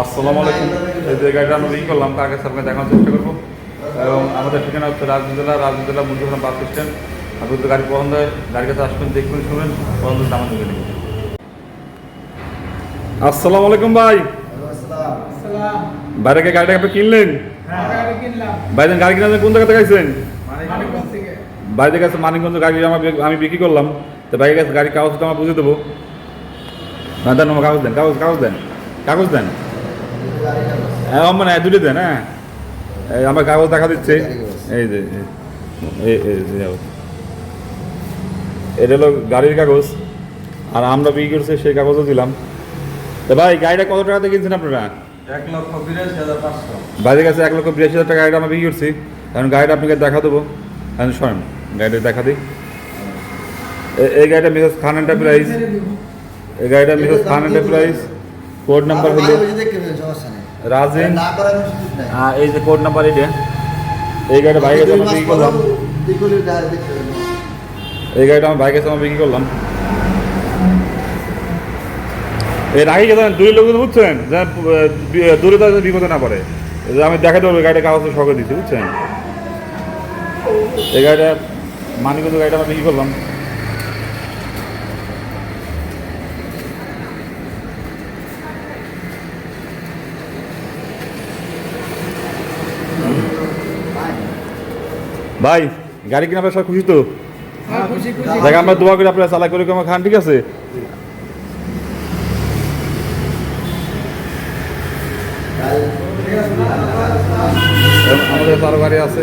আসসালামু আলাইকুম। এই যে গাড়িটা আমরা বিক্রি করলাম কাছে আপনাকে দেখানোর চেষ্টা করব। এবং আমাদের ঠিকানা হচ্ছে রাজনীতি জেলা রাজনীতি জেলা মুন্সিপাল বাস স্ট্যান্ড। আপনি তো গাড়ি পছন্দ হয়, গাড়ির কাছে আসবেন, দেখবেন, শুনবেন, পছন্দ দাম দেবেন আসসালামু আলাইকুম ভাই। বাইরে গাড়িটা আপনি কিনলেন? ভাইজান, গাড়ি কিনে কোন জায়গা থেকে আইছেন মানিকগঞ্জ থেকে বাইরে কাছে মানিকগঞ্জ, গাড়ি আমার আমি বিক্রি করলাম। তো বাইরের কাছে গাড়ি কাগজ তো আমার বুঝে দেবো। না কাগজ দেন, কাগজ কাগজ দেন। কাগজ দেন হ্যাঁ মানে দুটো দেন হ্যাঁ আমার কাগজ দেখা দিচ্ছে এই যে এটা হলো গাড়ির কাগজ আর আমরা বিক্রি করছি সেই কাগজও দিলাম ভাই গাড়িটা কত টাকাতে কিনছেন আপনারা এক লক্ষ বাইরের কাছে এক লক্ষ বিরাশি হাজার টাকা গাড়িটা আমরা বিক্রি করছি কারণ গাড়িটা আপনাকে দেখা দেবো এখন শোনেন গাড়িটা দেখা দিই এই গাড়িটা মিসেস খান এন্টারপ্রাইজ এই গাড়িটা Mrs Khan enterprise code number হলো রাজেন। আর এই যে কোড নাম্বার এটা। এই গাড়িটা বাইক কাছে আমরা বিক্রি করলাম। এই গাড়িটা আমার বাইকের সময় বিক্রি করলাম। এই রাখি গেছেন দূরের লোক বুঝছেন যে দূরে তাদের বিপদে না পড়ে আমি দেখাতে পারব গাড়িটা কাগজ শখে দিচ্ছি বুঝছেন? এই গাড়িটা মানিকগঞ্জ গাড়িটা আমরা বিক্রি করলাম। ভাই গাড়ি কিনা আপনার সব খুশি তো? হ্যাঁ, দেখ আমরা দোয়া করি আপনারা চালা করে আমার খান ঠিক আছে? আমাদের তার গাড়ি আছে।